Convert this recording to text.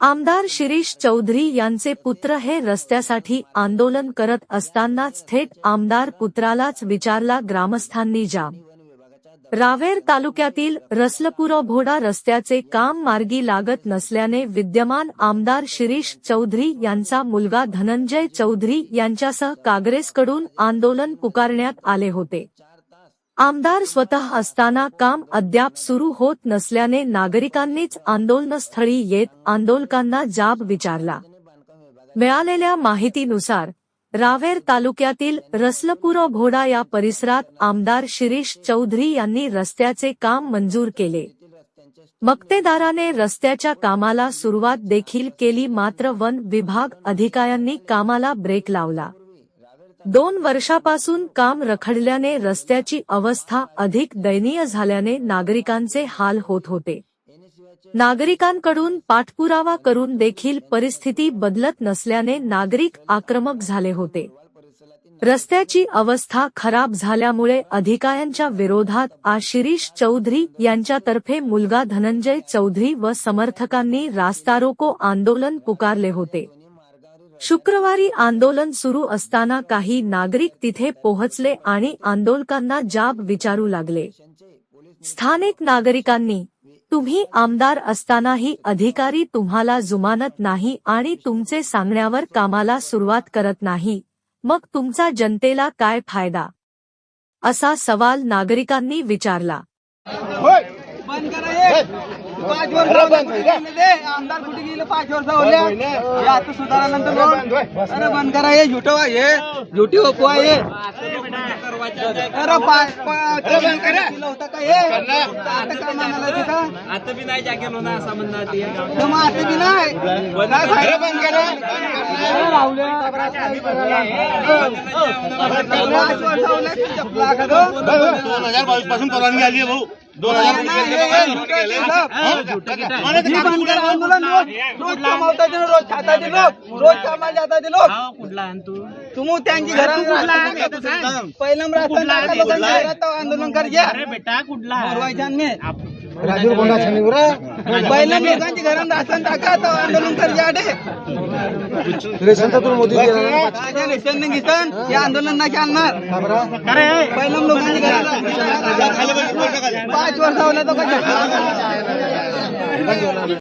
आमदार शिरीष चौधरी यांचे पुत्र हे रस्त्यासाठी आंदोलन करत असतानाच थेट आमदार पुत्रालाच विचारला ग्रामस्थांनी जा. रावेर तालुक्यातील रसलपुर भोडा रस्त्याचे काम मार्गी लागत नसल्याने विद्यमान आमदार शिरीष चौधरी यांचा मुलगा धनंजय चौधरी यांच्यासह काँग्रेसकडून आंदोलन पुकारण्यात आले होते. आमदार स्वतः असताना काम अद्याप सुरू होत नसल्याने नागरिकांनीच आंदोलनस्थळी येत आंदोलकांना जाब विचारला. मिळालेल्या माहितीनुसार रावेर तालुक्यातील रसलपुर भोडा या परिसरात आमदार शिरीष चौधरी यांनी रस्त्याचे काम मंजूर केले. मक्तेदाराने रस्त्याच्या कामाला सुरुवात देखील केली मात्र वन विभाग अधिकाऱ्यांनी कामाला ब्रेक लावला. दोन वर्षापासून काम रखडल्याने रस्त्याची अवस्था अधिक दयनीय झाल्याने नागरिकांचे हाल होत होते. नागरिकांकडून पाठपुरावा करून देखील परिस्थिती बदलत नसल्याने नागरिक आक्रमक झाले होते. रस्त्याची अवस्था खराब झाल्यामुळे अधिकाऱ्यांच्या विरोधात आशिरीष शिरीष चौधरी यांच्यातर्फे मुलगा धनंजय चौधरी व समर्थकांनी रास्तारोको आंदोलन पुकारले होते. शुक्रवारी आंदोलन सुरू असताना काही नागरिक तिथे पोहोचले आणि आंदोलकांना जाब विचारू लागले. स्थानिक नागरिकांनी तुम्ही आमदार असतानाही अधिकारी तुम्हाला जुमानत नाही आणि तुमचे सांगण्यावर कामाला सुरुवात करत नाही. मग तुमचा जनतेला काय फायदा? असा सवाल नागरिकांनी विचारला. बंद करा पाच वर्ष दे. आमदार कुठे गेले? पाच वर्ष होले हे आता सुधारानंतर रोड अरे बंद करा हे झुटो हे. झुटी ओपो आहे. अरे पाच पाच केलं होतं का हे? आता काय म्हणाला तिथं? आता बी नाही जागे म्हणून असा म्हणणार मग आता बी नाही. बंद करा. पाच वर्ष होले चपला का? दोन हजार बावीसपासून परवानगी आली आहे भाऊ. रोज रोज कमावता ते रोज खाता ते लोक रोज कामाला जाता ते लोक. गाव कुठला आहे तू? तुम्ही त्यांची घरात पहिलं आंदोलन कर घ्या. अरे बेटा कुठला आहे? मोरवायच्या आणि पहिल्या लोकांची घरात राशन टाका आंदोलन कर रेशन नाही घेसन हे आंदोलन नाही चालणार पहिल्या लोकांची घरात पाच वर्ष होले तो कशा